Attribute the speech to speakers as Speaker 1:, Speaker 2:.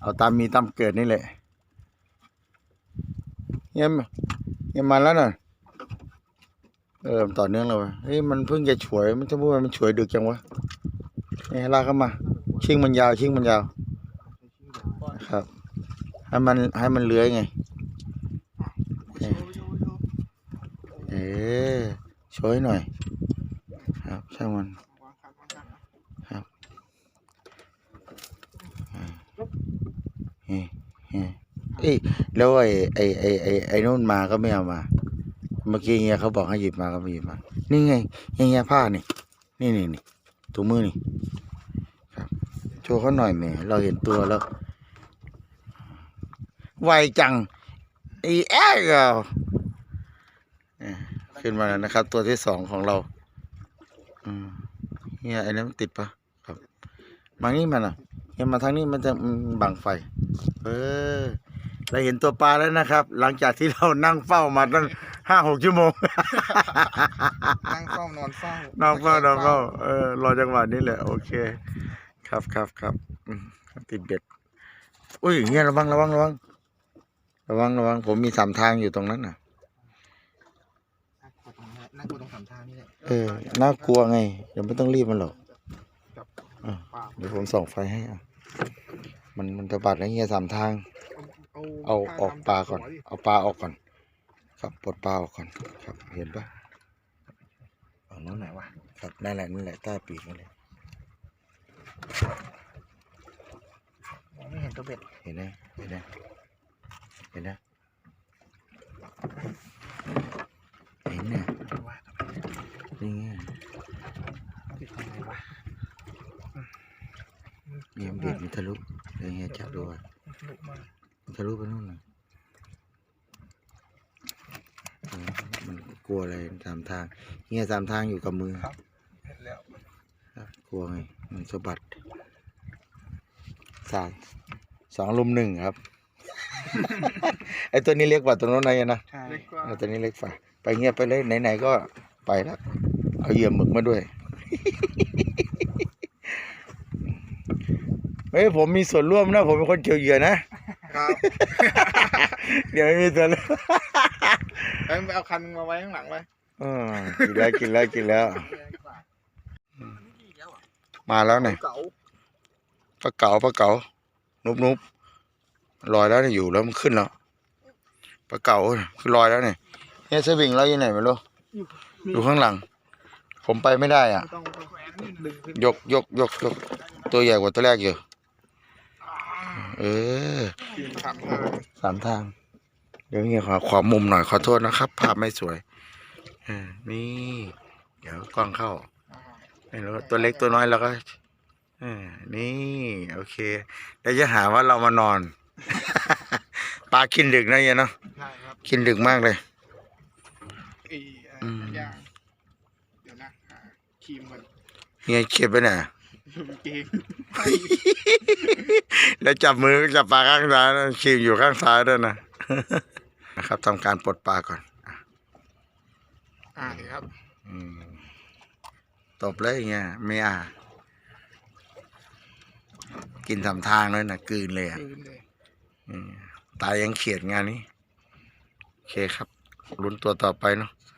Speaker 1: เอาตามมีตามเกิดนี่แหละเยี่ยมเยี่ยมมาแล้วน่ะเออต่อเนื่องเลยเฮ้ยมันเพิ่งจะฉวยมันจะพูดว่ามันฉวยดึกจังวะนี่ลากเข้ามาชิงมันยาวชิงมันยาวครับให้มันให้มันเลื้อยไงเออช่วยหน่อย ครับช่างมัน ครับอ่า เฮ้เฮ้เอ้ยแล้วไอ้ไอ้ไอ้ไอ้ไอ้นู่นมาก็ไม่เอามา เมื่อกี้เฮียเขาบอกให้หยิบมาก็ไม่หยิบมา นี่ไงเฮียผ้านี่ นี่นี่นี่ถุงมือนี่ ครับ โชว์เขาหน่อยแหมเราเห็นตัวแล้ว ไวจังอีแอ๊กเนี่ขึ้นมาแล้วนะครับ ตัวที่สองของเราอืมเฮียไอ้นั้นติดปะครับ มานี่มันอะเฮียมาทางนี้มันจะบังไฟ เออเราเห็นตัวปลาแล้วนะครับ หลังจากที่เรานั่งเฝ้ามาตั้งห้าหกชั่วโมง
Speaker 2: นั่งเฝ้านอนเฝ้า
Speaker 1: น้องเฝ้าน้องเฝ้าเออรอจังหวะนี้แหละโอเค ครับครับครับอืมติดเบ็ดอุ้ยเงี้ยระวังระวังระวังระวังระวังผมมีสามทางอยู่ตรงนั้นน่ะ
Speaker 2: นั่งกลัวตรงสามทางนี่แหละ
Speaker 1: เออน่ากลัวไงเดี๋ยวไม่ต้องรีบมันหรอก
Speaker 2: กับ
Speaker 1: อะ
Speaker 2: ปลา
Speaker 1: เดี๋ยวผมส่องไฟให้อะ มันมันจะบัดแล้วเงี้ยสามทาง เอาออกปลาก่อน เอาปลาออกก่อน ครับปลดปลาออกก่อน ครับ เห็นปะ
Speaker 2: เอาโน้นไหนวะ
Speaker 1: ครับนั่นแหละนั่นแหละใต้ปีกนั่นแหละ
Speaker 2: มองไม่เห็นตัวเบ็ด
Speaker 1: เห็นไหมเห็นไหมเห็นไหมเห็นเนี่ย
Speaker 2: ว่า
Speaker 1: นี่ไง
Speaker 2: ติดทำไมวะ
Speaker 1: เยี่ยมเบียดมันทะลุ เดี๋ยวเฮียจับดูอะ
Speaker 2: สนุกมาก
Speaker 1: มันทะลุไปนู่นน่ะเออมันกลัวอะไรสามทางเฮียสามทางอยู่กับมือ
Speaker 2: ครับเห็นแล้ว
Speaker 1: ครับกลัวไงมันสะบัดสามสองลุมหนึ่งครับ ไอตัวนี้เล็กกว่าตัวโน้นหน่อยนะ
Speaker 2: ใช่เล็กกว่า
Speaker 1: ไอตัวนี้เล็กฝ่าไปเงียบไปเลยไหนๆก็ไปแล้วเอาเหยื่อหมึกมาด้วย เฮ้ยผมมีส่วนร่วมนะ ผมเป็นคนเกี่ยวเหยื่อนะ ครับ เดี๋ยวไม่มีส่วนร่วม
Speaker 2: เอ้ยไปเอาคันมาไว้ข้างหลังไว้
Speaker 1: อ่ากินแล้วกินแล้วกินแล้ว มาแล้วเนี่ย
Speaker 2: เก๋า
Speaker 1: ปลาเก๋าปลาเก๋านุบนุบลอยแล้วเนี่ยอยู่แล้วมันขึ้นแล้วปลาเก๋าคือลอยแล้วเนี่ยเนี่ยสวิงเราอยู่ไหนไม่รู้อยู่ข้างหลัง ผมไปไม่ได้อะ
Speaker 2: ไม่ต้องแขวนนี่ดึงขึ้น
Speaker 1: ยกยกยกยกตัวใหญ่กว่าตัวแรกอยู่ เออ
Speaker 2: ทีมขังเลย
Speaker 1: สามทาง เดี๋ยวเฮียขอขอมุมหน่อยขอโทษนะครับ ภาพไม่สวยเออนี่ เดี๋ยวกล้องเข้าไม่รู้ตัวเล็กตัวน้อยแล้วก็เออนี่ โอเคเดี๋ยวจะหาว่าเรามานอน ปลากินดึกนะเฮียเนาะ
Speaker 2: ใช่ครับ
Speaker 1: กินดึกมากเลย
Speaker 2: ไอ้
Speaker 1: อืม
Speaker 2: ย่างเดี๋ยวนะหาครีมก่อน
Speaker 1: เฮียเก็บไปไหน
Speaker 2: อยู่กางเกง
Speaker 1: แล้วจับมือจับปลาข้างซ้ายนะชิมอยู่ข้างซ้ายด้วยนะนะครับทำการปลดปลาก่อน
Speaker 2: อ่าเดี๋ยวครับ
Speaker 1: อืมตบเลยอย่างเงี้ยไม่อ่า กินสามทางเลยนะกลืนเลยอะ
Speaker 2: คืนเลย
Speaker 1: อืมตายยังเขียดงานนี้ โอเคครับลุ้นตัวต่อไปเนาะ
Speaker 2: ค